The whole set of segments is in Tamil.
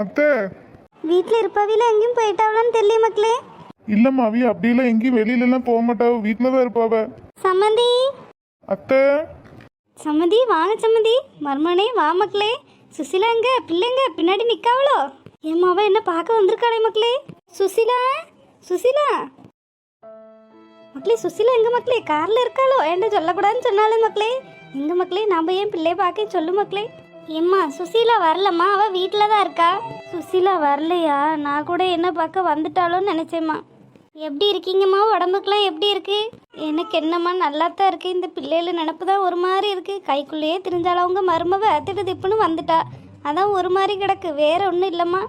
அத்தை. வீட்டில் இருப்பாவில எங்கேயும் போயிட்டாவளான்னு தெரியல மக்களே. இல்லம்மா அவி அப்படியெல்லாம் எங்கேயும் வெளியிலலாம் போக மாட்டாவ வீட்டில் தான் இருப்பாவ. சம்மந்தி. அத்தை. சம்மந்தி வாங்க சம்மந்தி. மர்மனே வா மக்களே. சுசிலா எங்க? பிள்ளைங்க பின்னாடி நிக்காவளோ? ஏம்மாவ என்ன பார்க்க வந்திருக்காளே மக்களே? சுசிலா? சுசிலா? மக்களே சுசிலா எங்க மக்களே? கார்ல இருக்காளோ? என்கிட்ட சொல்லக்கூடாதுன்னு சொன்னாலே மக்களே. எங்க மக்களே நாம ஏன் பிள்ளைய பார்க்க சொல்லு மக்களே? ஏம்மா சுசீலா வரலம்மா. அவ வீட்டில் தான் இருக்கா? சுசீலா வரலையா? நான் கூட என்ன பார்க்க வந்துட்டாளோன்னு நினைச்சேம்மா. எப்படி இருக்கீங்கம்மா? உடம்புக்குலாம் எப்படி இருக்கு? எனக்கு என்னம்மா நல்லா தான் இருக்கு. இந்த பிள்ளைகள நினப்பு தான் ஒரு மாதிரி இருக்கு. கைக்குள்ளேயே திரிஞ்சாலும் அவங்க மருமவ? திட்டு திப்புன்னு வந்துட்டா. அதான் ஒரு மாதிரி கிடக்கு. வேற ஒன்றும் இல்லைம்மா.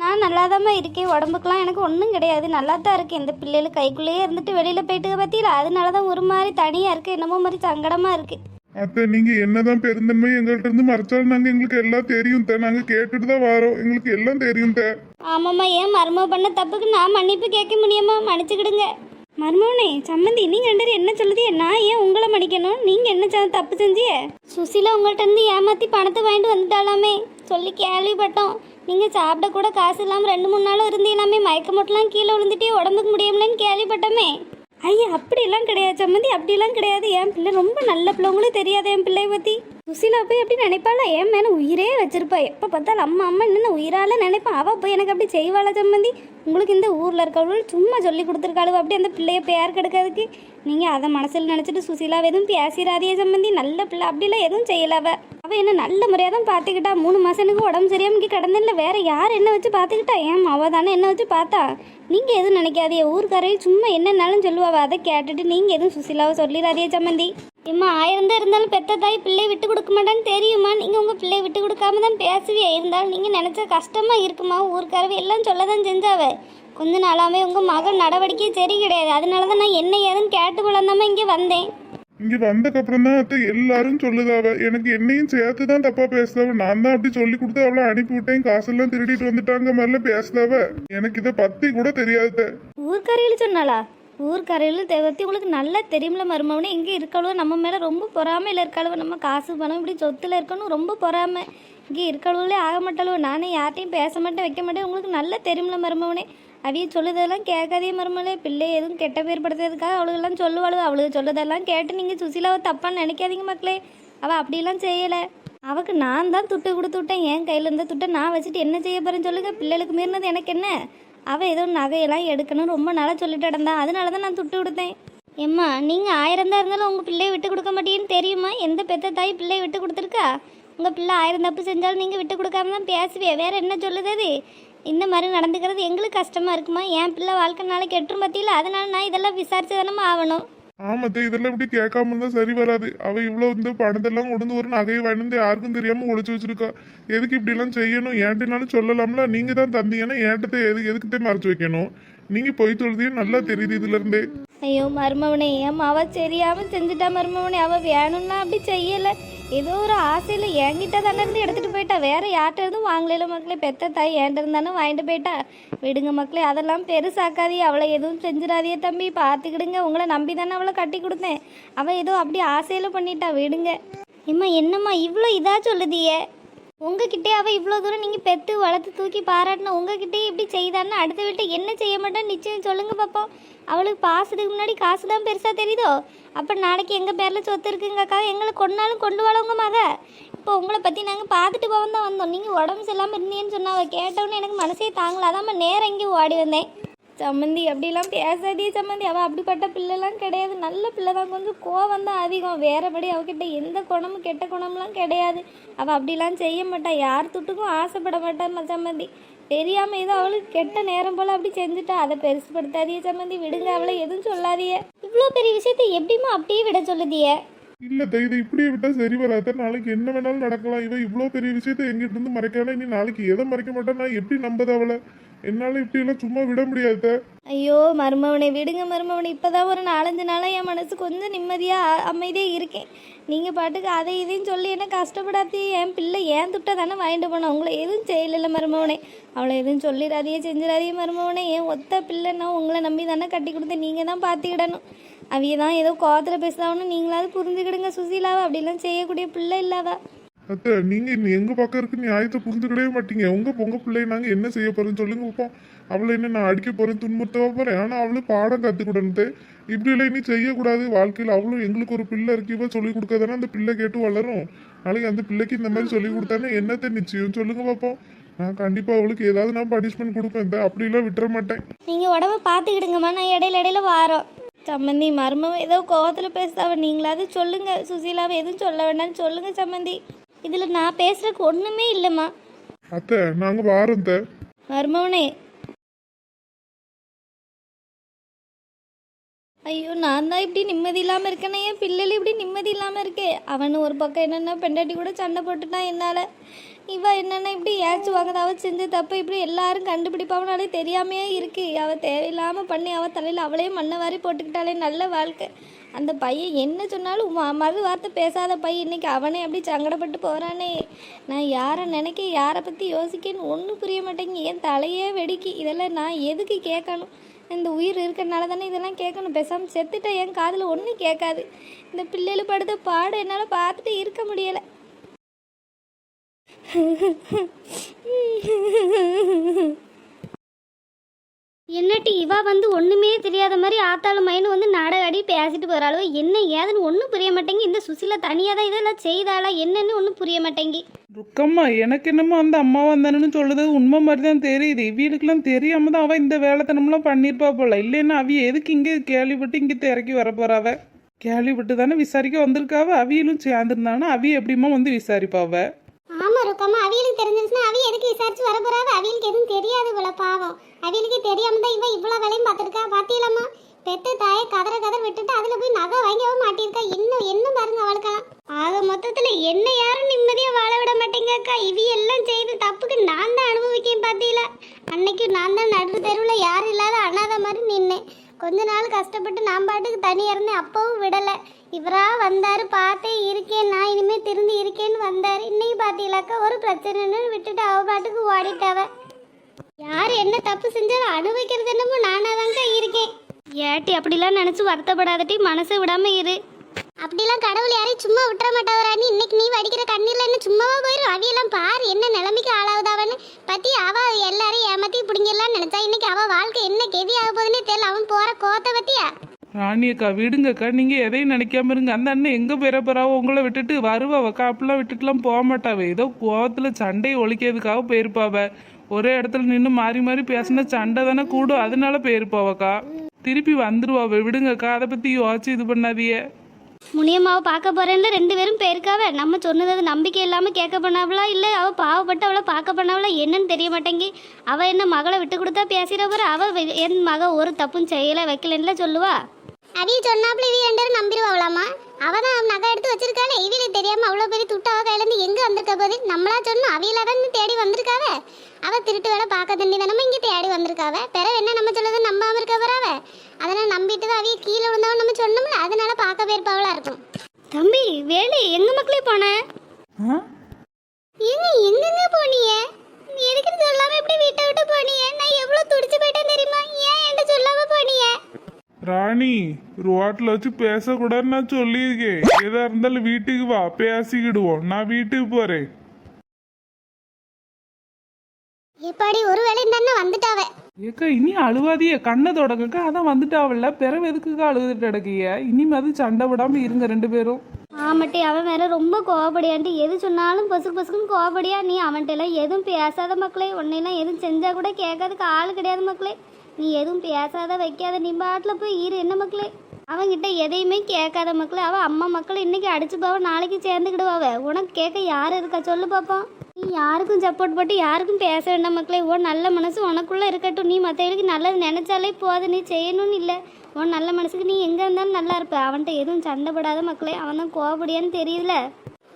நான் நல்லாதாம்மா இருக்கேன். உடம்புக்குலாம் எனக்கு ஒன்றும் கிடையாது. நல்லா தான் இருக்கேன். இந்த பிள்ளைகள் கைக்குள்ளேயே இருந்துட்டு வெளியில் போயிட்டு பார்த்தீங்களா அதனால தான் ஒரு மாதிரி தனியாக இருக்கு. என்னமோ மாதிரி சங்கடமாக இருக்கு. அத்தை நீங்க என்னதான் பெருந்தன்மை எங்கள்கிட்ட இருந்து மறைச்சாலும் நாங்க எங்களுக்கு எல்லாம் தெரியும் தே நாங்க கேட்டுட்டு தான் வரோம். எங்களுக்கு எல்லாம் தெரியும் தே ஆமாம்மா ஏன் மர்ம பண்ண தப்புக்கு நான் மன்னிப்பு கேட்க முடியுமா? மன்னிச்சுக்கிடுங்க. மர்மோனே சம்மந்தி நீங்க ரெண்டு பேரும் என்ன சொல்லுதிய நான் ஏன் உங்களை மன்னிக்கணும்? நீங்க என்ன செ- தப்பு செஞ்சிய சுசிலா உங்கள்கிட்ட இருந்து ஏமாத்தி பணத்தை வாங்கிட்டு வந்துட்டாலாமே? சொல்லி கேள்விப்பட்டோம். நீங்க சாப்பிட கூட காசு இல்லாம ரெண்டு மூணு நாளும் இருந்தீங்களாமே? மயக்க மட்டும்லாம் கீழே விழுந்துட்டே உடம்புக்கு முடியும்லன்னு கேள்விப்பட்டோமே? ஐயா அப்படிலாம் கிடையாது சம்மந்தி. அப்படிலாம் கிடையாது. என் பிள்ளை ரொம்ப நல்ல பிள்ளை. உங்களுக்கு தெரியாது என் பிள்ளைய பற்றி சுசிலா போய் அப்படி நினைப்பாளா? என் மேல உயிரே வச்சிருப்பா. எப்ப பார்த்தாலும் அம்மா அம்மா என்னென்ன உயிரால நினைப்பான் அவ போய் எனக்கு அப்படி செய்வாளா சம்மந்தி உங்களுக்கு இந்த ஊர்ல இருக்கவள் சும்மா சொல்லி கொடுத்துருக்காளுவ. அப்படி அந்த பிள்ளைய பேர் கெடுக்கிறதுக்கு. நீங்க அதை மனசுல நினைச்சிட்டு சுசிலாவை எதுவும் பேசிடாதே சம்மந்தி நல்ல பிள்ளை. அப்படிலாம் எதுவும் செய்யலாவ அவ. என்ன நல்ல முறையாக தான் பார்த்துக்கிட்டா. மூணு மாதம் எனக்கு உடம்பு சரியாம இங்கே கிடந்தில்ல வேற யார் என்ன வச்சு பார்த்துக்கிட்டா? ஏன் அவ தானே என்ன வச்சு பார்த்தா? நீங்கள் எதுவும் நினைக்காதே. ஊர்க்காரையும் சும்மா என்னன்னாலும் சொல்லுவாள் அதை கேட்டுட்டு நீங்கள் எதுவும் சுசிலாவை சொல்லிடாதே சம்மந்தி இம்மா ஆயிரம் தான் இருந்தாலும் பெத்த தாய் பிள்ளை விட்டு கொடுக்க மாட்டான்னு தெரியுமா? நீங்க உங்க பிள்ளை விட்டு கொடுக்காம தான் பேசுவியே? இருந்தாலும் நீங்க நினைச்சா கஷ்டமா இருக்குமா? ஊர்க்காரவை எல்லாம் சொல்ல தான் செஞ்சாவ. கொஞ்ச நாளாவே உங்க மகன் நடவடிக்கை சரி கிடையாது. அதனால தான் நான் என்ன ஏதுன்னு கேட்டு குழந்தாம இங்க வந்தேன். இங்க வந்ததுக்கு அப்புறம் தான் அத்தை எல்லாரும் சொல்லுதாவ. எனக்கு என்னையும் சேர்த்து தான் தப்பா பேசுதாவ. நான் தான் அப்படி சொல்லி கொடுத்து அவளை அனுப்பி விட்டேன். காசெல்லாம் திருடிட்டு வந்துட்டாங்க மாதிரிலாம் பேசுதாவ. எனக்கு இதை பத்தி கூட தெரியாது. ஊர்க்கரையில் சொன்னாளா? ஊர்க்கரையில் தேவத்தி உங்களுக்கு நல்லா தெரியும்ல மருமவனே இங்கே இருக்காளோ நம்ம மேலே ரொம்ப பொறாமையில் இருக்காளோ நம்ம காசு பணம் இப்படி சொத்தில் இருக்கணும் ரொம்ப பொறாமை. இங்கே இருக்காளோலே ஆக மாட்டாளோ நானே யார்ட்டையும் பேச மாட்டேன் வைக்க மாட்டேன் உங்களுக்கு நல்லா தெரியும்ல மருமவனே. அவிய சொல்லுதெல்லாம் கேட்காதே மருமலே பிள்ளை எதுவும் கெட்ட பேர் படுத்துறதுக்காக அவளுக்கெல்லாம் சொல்லுவாளோ அவளுக்கு சொல்லுதெல்லாம் கேட்டு நீங்கள் சுசிலாவை தப்பான்னு நினைக்காதீங்க மக்களே. அவள் அப்படிலாம் செய்யலை. அவக்கு நான் தான் துட்டு கொடுத்து விட்டேன் என் கையில் இருந்த துட்டை நான் வச்சுட்டு என்ன செய்ய போகிறேன்னு சொல்லுங்கள் பிள்ளைகளுக்கு மீறினது எனக்கு என்ன? அவள் ஏதோ நகையெல்லாம் எடுக்கணும். ரொம்ப நாளாக சொல்லிட்டு இடந்தா அதனால தான் நான் துட்டு கொடுத்தேன். ஏம்மா நீங்கள் ஆயிரம் தான் இருந்தாலும் உங்கள் பிள்ளையை விட்டு கொடுக்க மாட்டீங்கன்னு தெரியுமா? எந்த பெத்த தாய் பிள்ளையை விட்டு கொடுத்துருக்கா? உங்கள் பிள்ளை ஆயிரம் தப்பு செஞ்சாலும் நீங்கள் விட்டு கொடுக்காம தான் பேசுவியா? வேற என்ன சொல்லுதது இந்த மாதிரி நடந்துக்கிறது எங்களுக்கு கஷ்டமாக இருக்குமா? என் பிள்ளை வாழ்க்கை நாளைக்கு கெட்டுரும் பற்றியில அதனால நான் இதெல்லாம் விசாரிச்சு தானே ஆகணும். ஆமாத்த இதெல்லாம் இப்படி கேட்காம இருந்தா சரி வராது. அவ இவ்வளவு இந்த பணத்தெல்லாம் கொண்டு ஒரு நகையை வாங்கிட்டு யாருக்கும் தெரியாம ஒழிச்சு வச்சிருக்கா. எதுக்கு இப்படி எல்லாம் செய்யணும்? ஏன்ட்டினாலும் சொல்லலாம்ல. நீங்க தான் தந்தீங்கன்னா ஏன்ட்டத்தை எது எதுக்கிட்டே மறைச்சு வைக்கணும்? நீங்க போய் தொழுதையும் நல்லா தெரியுது இதுல இருந்தே. ஐயோ மருமவனே ஏமா அவ தெரியாம செஞ்சுட்டா மருமவனே அவ வேணும்னா அப்படி செய்யல. ஏதோ ஒரு ஆசையில என்கிட்ட தானே இருந்து எடுத்துட்டு போயிட்டா. வேற யார்கிட்ட இருந்தும் வாங்கல மக்களே பெத்த தாய் என்கிட்ட இருந்தானே வாங்கிட்டு போயிட்டா. விடுங்க மக்களே அதெல்லாம் பெருசாக்காதீ அவளை எதுவும் செஞ்சிடாதியே தம்பி. பார்த்துக்கிடுங்க உங்களை நம்பி தானே அவளை கட்டி கொடுத்தேன். அவள் ஏதோ அப்படி ஆசையில பண்ணிட்டா. விடுங்க. இம்மா என்னம்மா இவ்வளோ இதாக சொல்லுதியே உங்ககிட்டே அவள் இவ்வளோ தூரம் நீங்கள் பெற்று வளர்த்து தூக்கி பாராட்டின உங்ககிட்டே இப்படி செய்தான்னு அடுத்த வீட்டை என்ன செய்ய மாட்டேன் நிச்சயம் சொல்லுங்கள் பாப்போம். அவளுக்கு பாசத்துக்கு முன்னாடி காசு தான் பெருசாக தெரியுதோ? அப்போ நாளைக்கு எங்கள் பேரில் சொத்து இருக்குங்கக்கா எங்களை கொண்டாலும் கொண்டு வாழவங்க மக. இப்போ உங்களை பற்றி நாங்கள் பார்த்துட்டு போவோம் தான் வந்தோம். நீங்கள் உடம்பு சரியில்லாமல் இருந்தீங்கன்னு சொன்னால் அவள் கேட்டவுடனே எனக்கு மனசே தாங்கல. நேரம் இங்கே ஓடி வந்தேன். சம்மந்தி அப்படிலாம் பேசாதே சம்மந்தி அவள் அப்படிப்பட்ட பிள்ளைலாம் கிடையாது. நல்ல பிள்ளை தான். கொஞ்சம் கோவம் தான் அதிகம். வேறபடி அவகிட்ட எந்த குணமும் கெட்ட குணம்லாம் கிடையாது. அவள் அப்படிலாம் செய்ய மாட்டா. யார் துட்டுக்கும் ஆசைப்பட மாட்டா சம்மந்தி. தெரியாமல் ஏதோ அவளுக்கு கெட்ட நேரம் போல் அப்படி செஞ்சுட்டா. அதை பெருசுப்படுத்தாதிய சம்மந்தி. விடுங்க அவளை எதுவும் சொல்லாதிய இவ்வளோ பெரிய விஷயத்தை எப்படிமா அப்படியே விட சொல்லுதிய இல்ல இதை இப்படியே விட்டா சரி வராத. நாளைக்கு என்ன வேணாலும் நடக்கலாம். இவன் இவ்வளவு பெரிய விஷயத்த எங்கிட்ட இருந்து மறைக்கலாம் நீ நாளைக்கு எதை மறைக்க மாட்டேன் நான் எப்படி நம்பது அவளை? என்னால இப்படி எல்லாம் சும்மா விட முடியாது. ஐயோ மருமவனை விடுங்க மருமவனை இப்போதான் ஒரு நாலஞ்சு நாளாக என் மனசு கொஞ்சம் நிம்மதியாக அமைதியாக இருக்கேன். நீங்கள் பாட்டுக்கு அதை இதையும் சொல்லி என்ன கஷ்டப்படாதே என் பிள்ளை ஏன் துட்டை தானே வாங்கிட்டு போனோம் உங்களை எதுவும் செய்யலைல்ல மருமவனே. அவளை எதுவும் சொல்லிடாதே செஞ்சிடாதே மருமவனே. என் ஒத்த பிள்ளைன்னா உங்களை நம்பி தானே கட்டி கொடுத்து நீங்கள் தான் பார்த்துக்கிடணும் அவைய தான் ஏதோ கோவத்தில் பேசுதாவணும் நீங்களாவது புரிஞ்சுக்கிடுங்க சுசீலாவை. அப்படிலாம் செய்யக்கூடிய பிள்ளை இல்லாதா? அத்தை நீங்க இன்னி எங்க பக்கம் இருக்கு நியாயத்தை புரிஞ்சுக்கிடவே மாட்டீங்க. உங்க பொங்க பிள்ளைய நாங்க என்ன செய்ய போறோம் சொல்லுங்க பார்ப்போம் அவளை என்ன நான் அடிக்க போறேன் துன்புறுத்த போறேன்? ஆனா அவளும் பாடம் கத்துக்கிடணுட்டு இப்படி எல்லாம் இனி செய்யக்கூடாது வாழ்க்கையில். அவளும் எங்களுக்கு ஒரு பிள்ளை இருக்கு. இவ சொல்லி கொடுக்காதானே அந்த பிள்ளை கேட்டு வளரும். நாளைக்கு அந்த பிள்ளைக்கு இந்த மாதிரி சொல்லி கொடுத்தானே என்னத்தை நிச்சயம் சொல்லுங்க பார்ப்போம் நான் கண்டிப்பா அவளுக்கு ஏதாவது நான் பனிஷ்மெண்ட் கொடுப்பேன் இந்த அப்படிலாம் விட்டுற மாட்டேன். நீங்கள் உடம்ப பாத்துக்கிடுங்கம்மா நான் இடையில இடையில வாரோம். சம்மந்தி மர்மம் ஏதோ கோவத்தில் பேசுதாவ நீங்களாவது சொல்லுங்க. சுசீலாவை எதுவும் சொல்ல வேண்டாம்னு சொல்லுங்க சம்மந்தி. இதில் நான் பேசுறதுக்கு ஒன்றுமே இல்லைம்மா. அத்தை நாங்க வாரோம் மர்மவனே. ஐயோ நான் தான் இப்படி நிம்மதி இல்லாமல் இருக்கேனே. என் பிள்ளைகள் இப்படி நிம்மதி இல்லாமல் இருக்கே. அவன் ஒரு பக்கம் என்னென்ன பெண்டாட்டி கூட சண்டை போட்டுட்டான் என்னால். இவ என்னென்ன இப்படி ஏச்சுவாங்க அவ செஞ்ச தப்பு இப்படி எல்லாரும் கண்டுபிடிப்பாங்கனாலே தெரியாமையே இருக்கு. அவள் தேவையில்லாமல் பண்ணி அவள் தலையில் அவளே மண்ணை வாரி போட்டுக்கிட்டாலே நல்ல வாழ்க்கை. அந்த பையன் என்ன சொன்னாலும் மறு வார்த்தை பேசாத பையன் இன்னைக்கு அவனே அப்படி சங்கடப்பட்டு போகிறானே நான் யாரை நினைக்க யாரை பற்றி யோசிக்கன்னு ஒன்றும் புரிய மாட்டேங்க என் தலையே வெடிக்கி. இதெல்லாம் நான் எதுக்கு கேட்கணும்? இந்த உயிர் இருக்கிறனால தானே இதெல்லாம் கேட்கணும்? பேசாமல் செத்துட்டேன் என் காதில் ஒன்றும் கேட்காது. இந்த பிள்ளைகள் படுத்த பாடம் என்னால் பார்த்துட்டு இருக்க முடியலை. என்னட்டி இவா வந்து ஒண்ணுமே தெரியாத மாதிரி ஆத்தாளும் மயனும் வந்து நாடகாடி பேசிட்டு போறாளோ? என்ன ஏதுன்னு ஒன்றும் புரிய மாட்டேங்கி இந்த சுசிலா தனியாக தான் இதெல்லாம் செய்தாளா? என்னன்னு ஒன்றும் புரிய மாட்டேங்கி. ருக்கம்மா எனக்கு என்னமோ அந்த அம்மா வந்தானு சொல்லுது. உண்மை மாதிரி தான் தெரியுது. இவளுக்கெல்லாம் தெரியாம தான் அவ இந்த வேலைத்தனம்லாம் பண்ணியிருப்பா போல. இல்லைன்னா அவிய எதுக்கு இங்கே கேள்விப்பட்டு இங்கே இறக்கி வர போறாவ கேள்விப்பட்டு தானே விசாரிக்க வந்திருக்காவ அவியலும் சேர்ந்துருந்தானா? அவிய எப்படிமா வந்து விசாரிப்பாவ பக்கமாக அவியலுக்கு தெரிஞ்சிருச்சுன்னா அவிய எதுக்கு விசாரிச்சு வர போறாவ? அவியலுக்கு எதுவும் தெரியாது இவ்வளோ பாவம். அவியலுக்கு தெரியாம தான் இவன் இவ்வளோ வேலையும் பார்த்துருக்கா? பார்த்தீங்களம்மா பெத்த தாயை கதற கதற விட்டுட்டு அதில் போய் நகை வாங்கவும் மாட்டிருக்கா இன்னும் என்ன பாருங்க அவளுக்கெல்லாம் ஆக மொத்தத்தில் என்ன யாரும் நிம்மதியாக வாழ விட மாட்டேங்கக்கா இவி எல்லாம் செய்த தப்புக்கு நான் தான் அனுபவிக்கேன் பாத்தீங்களா அன்னைக்கு நான் தான் நடு தெருவில் யாரும் இல்லாத அனாதை மாதிரி நின்னேன். கொஞ்ச நாள் கஷ்டப்பட்டு நான் பாட்டுக்கு தனியாக இருந்தேன். அப்பவும் விடலை. இவரா வந்தாரு பார்த்தே இருக்கேன் நான் இனிமே திருந்தி இருக்கேன்னு வந்தாரு. இன்னைக்கு பாத்தீங்களாக்கா ஒரு பிரச்சனைன்னு விட்டுட்டு அவ பாட்டுக்கு ஓடிட்டாவ. யார் என்ன தப்பு செஞ்சாலும் அனுபவிக்கிறது என்னமோ நானாதாங்க இருக்கேன். ஏட்டி அப்படிலாம் நினச்சி வருத்தப்படாதட்டி மனசை விடாம இரு. அப்படிலாம் கடவுள் யாரையும் சும்மா விட்டுற மாட்டாவரானி இன்னைக்கு நீ வடிக்கிற கண்ணீர்ல என்ன சும்மாவா போயிடும் அவையெல்லாம் பாரு என்ன நிலைமைக்கு ஆளாவதாவன்னு. பத்தி அவ எல்லாரையும் ஏமாத்தி பிடிங்கலாம் நினைச்சா இன்னைக்கு அவ வாழ்க்கை என்ன கெதி ஆக போகுதுன்னே தெரியல. அவன் போற கோத்தை பத்தியா? ராணியக்கா விடுங்கக்கா நீங்க எதையும் நினைக்காம இருங்க. அந்த அண்ணன் எங்க போயிட உங்களை விட்டுட்டு வருவாவக்கா அப்படிலாம் விட்டுட்டுலாம் போக மாட்டாவ. ஏதோ கோவத்தில் சண்டையை ஒழிக்கிறதுக்காக போயிருப்பாவ. ஒரே இடத்துல நின்று மாறி மாறி பேசினா சண்டை தானே கூடும். அதனால போயிருப்பாவக்கா. திருப்பி வந்துருவாவ. விடுங்கக்கா அதை பத்தி யோசிச்சு இது பண்ணாதியே முனியம்மாவை பார்க்க போறேன்ல ரெண்டு பேரும் போயிருக்காவ? நம்ம சொன்னது அது நம்பிக்கை இல்லாமல் கேட்க பண்ணாவளா? இல்லை அவள் பாவப்பட்டு அவளை பார்க்க பண்ணாவளா? என்னன்னு தெரிய மாட்டேங்கி. அவள் என்ன மகளை விட்டு கொடுத்தா பேசிட போற? அவள் என் மக ஒரு தப்பும் செய்யலை வைக்கலன்னு சொல்லுவா? அவிய சொன்னாப்புல இவ ரெண்டு நம்பிடுவாங்களாமா அவ தான் நகை எடுத்து வச்சிருக்காளே. இவளுக்கு தெரியாம அவ்வளவு பெரிய துட்டு அவ கையில இருந்து எங்க வந்திருக்க போது நம்மளா சொன்னோம் அவியல தான் தேடி வந்திருக்காவ? அவ திருட்டு வேலை பார்க்க தண்டி தானமா இங்க தேடி வந்திருக்காவ? பிறகு என்ன நம்ம சொல்லுது நம்பாம இருக்க போறாவ? அதனால நம்பிட்டு தான் அவிய கீழே விழுந்தவன் நம்ம சொன்னோம்ல அதனால பார்க்க போயிருப்பாவளா இருக்கும். தம்பி வேலி எங்க மக்களே போன? ஏங்க எங்கெங்க போனீங்க? எதுக்கு சொல்லாம இப்படி வீட்டை விட்டு போனீங்க? நான் எவ்வளவு துடிச்சு ராணி ரோட்ல வச்சு பேசக்கூடாதுன்னு நான் சொல்லியிருக்கேன். எதா இருந்தாலும் வீட்டுக்கு வா பேசிக்கிடுவோம். நான் வீட்டுக்கு போறேன். எப்பாடி ஒரு வேலையும் தானே வந்துட்டாவ? ஏக்கா இனி அழுவாதியே கண்ணை தொடங்கக்கா. அதான் வந்துட்டாவல்ல. பிறவு எதுக்குக்கா அழுதுட்டு கிடக்கிய இனிமேது சண்டை விடாம இருங்க ரெண்டு பேரும். ஆமாட்டி அவன் வேற ரொம்ப கோவப்படியான்ட்டு. எது சொன்னாலும் பசுக்கு பசுக்குன்னு கோவப்படியா நீ அவன்கிட்ட எல்லாம் எதுவும் பேசாத மக்களே. உன்னையெல்லாம் எதுவும் செஞ்சா கூட கேட்கறதுக்கு ஆள் கிடையாது மக்களே. நீ எதுவும் பேசாத வைக்காத. நீ பாட்டில் போய் இரு என்ன மக்களே? அவன்கிட்ட எதையுமே கேட்காத மக்களே. அவன் அம்மா மக்களை இன்னைக்கு அடிச்சு போவ நாளைக்கு சேர்ந்துக்கிடுவாவ. உனக்கு கேட்க யார் இருக்கா? சொல்லு பார்ப்போம் நீ யாருக்கும் சப்போர்ட் போட்டு யாருக்கும் பேச வேண்டாம் மக்களே. உன் நல்ல மனசு உனக்குள்ள இருக்கட்டும். நீ மற்றவங்களுக்கு நல்லது நினைச்சாலே போதும். நீ செய்யணும்னு இல்லை. உன் நல்ல மனசுக்கு நீ எங்கே இருந்தாலும் நல்லா இருப்ப. அவன்கிட்ட எதுவும் சண்டைப்படாத மக்களே. அவன் தான் கோபடியான்னு தெரியல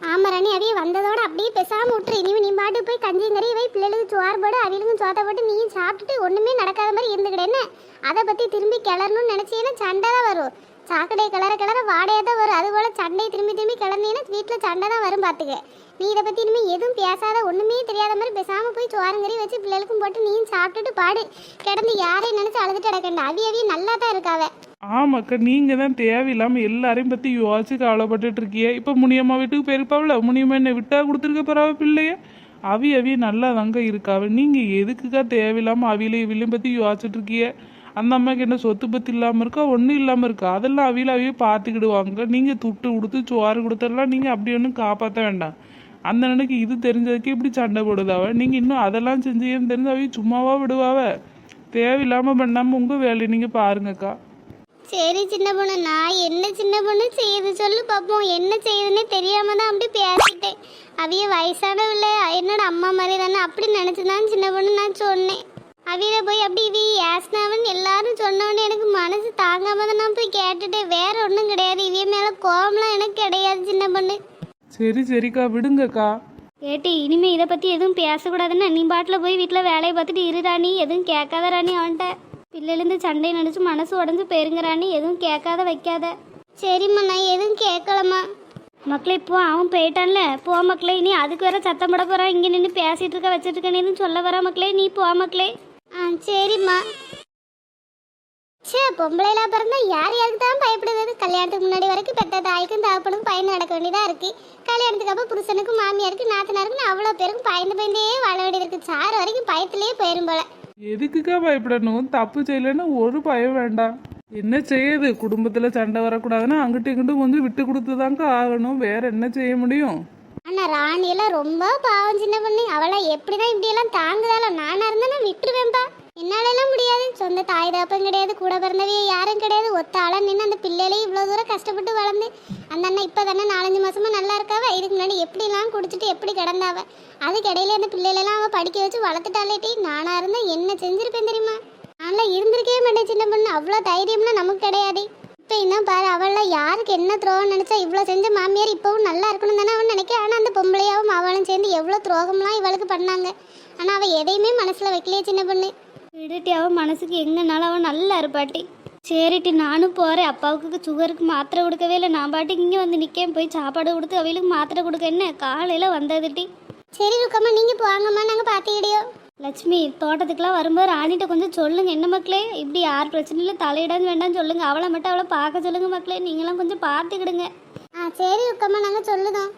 ஆமா ராணி அதையே வந்ததோட அப்படியே பேசாம விட்டுரு. இனிமே நீ பாட்டு போய் கஞ்சியும் கறி வை பிள்ளைகளுக்கு சோறு போடு அவிகளுக்கும் சோத்த போட்டு நீயும் சாப்பிட்டுட்டு ஒண்ணுமே நடக்காத மாதிரி இருந்துக்கிட்டேன்னு அதை பத்தி திரும்பி கிளறணும்னு நினைச்சீங்கன்னா சண்டை தான் வரும். சாக்கடை கிளற கிளற வாடையாக தான் வரும். அதுபோல் சண்டை திரும்பி திரும்பி கிளறினீங்கன்னா வீட்டில் சண்டை தான் வரும் பார்த்துக்க நீ இதை பற்றி இனிமேல் எதுவும் பேசாத ஒன்றுமே தெரியாத மாதிரி பேசாமல் போய் சோரங்கறி வச்சு பிள்ளைகளுக்கும் போட்டு நீயும் சாப்பிட்டுட்டு பாடு. கிடந்து யாரையும் நினச்சி அழுதுட்டு கிடக்கண்டா அவி அவி நல்லா தான் இருக்காவே ஆமாக்கா நீங்கள் தான் தேவையில்லாமல் எல்லாரையும் பற்றி யோசிச்சு கவலைப்பட்டுட்டு இருக்கியே இப்போ முனியம்மா வீட்டுக்கு போயிருப்பாவில முனியம்மா என்னை விட்டா கொடுத்துருக்க பரவ பிள்ளைய? அவி அவி நல்லா தாங்க இருக்காவ நீங்கள் எதுக்குக்கா தேவையில்லாமல் அவியில இவிலையும் பற்றி யோசிச்சுட்டு இருக்கியே அந்த அம்மாக்கு என்ன சொத்து பத்து இல்லாமல் இருக்கா ஒன்றும் இல்லாமல் இருக்கா? அதெல்லாம் அவியில் அவையே பார்த்துக்கிடுவாங்க நீங்கள் துட்டு கொடுத்து சோறு கொடுத்தெல்லாம் நீங்கள் அப்படி ஒன்றும் காப்பாற்ற வேண்டாம். அந்த அண்ணனுக்கு இது தெரிஞ்சதுக்கு இப்படி சண்டை போடுதாவ நீங்கள் இன்னும் அதெல்லாம் செஞ்சு தெரிஞ்சு அவிய சும்மாவா விடுவாவ? தேவையில்லாமல் பண்ணாமல் உங்கள் வேலையை நீங்கள் பாருங்கக்கா. சரி சின்ன பொண்ணு. நான் என்ன சின்ன பொண்ணு செய்யுது சொல்லு பார்ப்போம் என்ன செய்யுதுன்னே தெரியாம தான் அப்படி பேசிட்டேன். அவிய வயசானவில்ல என்னோட அம்மா மாதிரி தானே. அப்படி நினச்சி தான் சின்ன பொண்ணு நான் சொன்னேன். அவியில போய் அப்படி இவி ஏசினாவன் எல்லாரும் சொன்னவொடனே எனக்கு மனசு தாங்காம தான் நான் போய் கேட்டுட்டேன். வேற ஒன்றும் கிடையாது. இவிய மேலே கோவம்லாம் எனக்கு கிடையாது சின்ன பொண்ணு. சரி சரிக்கா. விடுங்கக்கா. ஏட்டி இனிமே இதை பற்றி எதுவும் பேசக்கூடாதுன்னு நீ பாட்டில் போய் வீட்டில் வேலையை பார்த்துட்டு இரு ராணி. எதுவும் கேட்காத ராணி அவன்கிட்ட. பிள்ளைலேருந்து சண்டை நினச்சி மனசு உடஞ்சு போயிருங்க எதுவும் கேட்காத வைக்காத. சரிம்மா நான் எதுவும் கேட்கலம்மா. மக்களே இப்போ அவன் போயிட்டான்ல. போ மக்களே நீ அதுக்கு வேற சத்தம் போட போகிறான் இங்கே நின்று பேசிகிட்டு இருக்க வச்சிட்டு இருக்கேன்னு சொல்ல வர மக்களே. நீ போ மக்களே. ஆ சரிம்மா. சே பொம்பளைலாம் பிறந்தா யார் யாருக்கு தான் பயப்படுவது? கல்யாணத்துக்கு முன்னாடி வரைக்கும் பெத்த தாய்க்கும் தகப்பனுக்கும் பயந்து நடக்க வேண்டியதாக இருக்கு. கல்யாணத்துக்கு அப்புறம் புருஷனுக்கும் மாமியாருக்கு நாத்தனாருக்கும் அவ்வளோ பேருக்கும் பயந்து பயந்தே வாழ வேண்டியது இருக்கு. சார் வரைக்கும் பயத்துலேயே போயிரும் போல. எதுக்குக்கா பயப்படணும்? தப்பு செய்யலைன்னு ஒரு பயம் வேண்டாம். என்ன செய்யுது குடும்பத்தில் சண்டை வரக்கூடாதுன்னா அங்கிட்டு இங்கிட்டும் கொஞ்சம் விட்டு கொடுத்து ஆகணும். வேற என்ன செய்ய முடியும்? ஆனா ராணி எல்லாம் ரொம்ப பாவம் சின்ன பண்ணி. அவளை எப்படிதான் இப்படி எல்லாம் தாங்குதால நானா இருந்தா நான் விட்டுருவேன்பா. என்னால எல்லாம் முடியாது. சொந்த தாய் தாப்பம் கிடையாது கூட பிறந்தவைய யாரும் கிடையாது. ஒத்த ஆளா நின்று அந்த பிள்ளையிலே இவ்வளோ தூரம் கஷ்டப்பட்டு வளர்ந்து அந்த அண்ணன் இப்போ தானே நாலஞ்சு மாதமாக நல்லா இருக்காவ? இதுக்கு முன்னாடி எப்படிலாம் குடிச்சிட்டு எப்படி கிடந்தாவ? அதுக்கு இடையில அந்த பிள்ளைகளெல்லாம் அவள் படிக்க வச்சு வளர்த்துட்டாலேட்டி நானாக இருந்தால் என்ன செஞ்சிருப்பேன் தெரியுமா? நான்லாம் இருந்திருக்கவே மாட்டேன் சின்ன பொண்ணு. அவ்வளோ தைரியம்லாம் நமக்கு கிடையாது. இப்போ இன்னும் பாரு அவள்லாம் யாருக்கு என்ன துரோகம் நினச்சா இவ்வளோ செஞ்ச மாமியார் இப்போவும் நல்லா இருக்கணும் தானே அவன் நினைக்க ஆனால் அந்த பொம்பளையாவும் அவளும் சேர்ந்து எவ்வளோ துரோகம்லாம் இவளுக்கு பண்ணாங்க. ஆனால் அவள் எதையுமே மனசில் வைக்கலையே சின்ன பொண்ணு. விடுட்டி அவன் மனசுக்கு எங்கனாலும் அவன் நல்லா இருப்பாட்டி. சரிட்டி நானும் போகிறேன் அப்பாவுக்கு சுகருக்கு மாத்திரை கொடுக்கவே இல்லை. நான் பாட்டுக்கு இங்கே வந்து நிற்கேன் போய் சாப்பாடு கொடுத்து அவளுக்கு மாத்திரை கொடுக்க என்ன? காலையில் வந்ததுட்டி சரி ருக்கம்மா நீங்கள் போவாங்கம்மா நாங்கள் பார்த்துக்கிடியோ லட்சுமி தோட்டத்துக்குலாம் வரும்போது ராணிகிட்ட கொஞ்சம் சொல்லுங்க. என்ன மக்களே? இப்படி யார் பிரச்சனையில் தலையிடான்னு வேண்டாம்னு சொல்லுங்க. அவளை மட்டும் அவளை பார்க்க சொல்லுங்க மக்களே. நீங்களாம் கொஞ்சம் பார்த்துக்கிடுங்க. ஆ சரி ருக்கம்மா. நாங்கள் சொல்லுதோம்.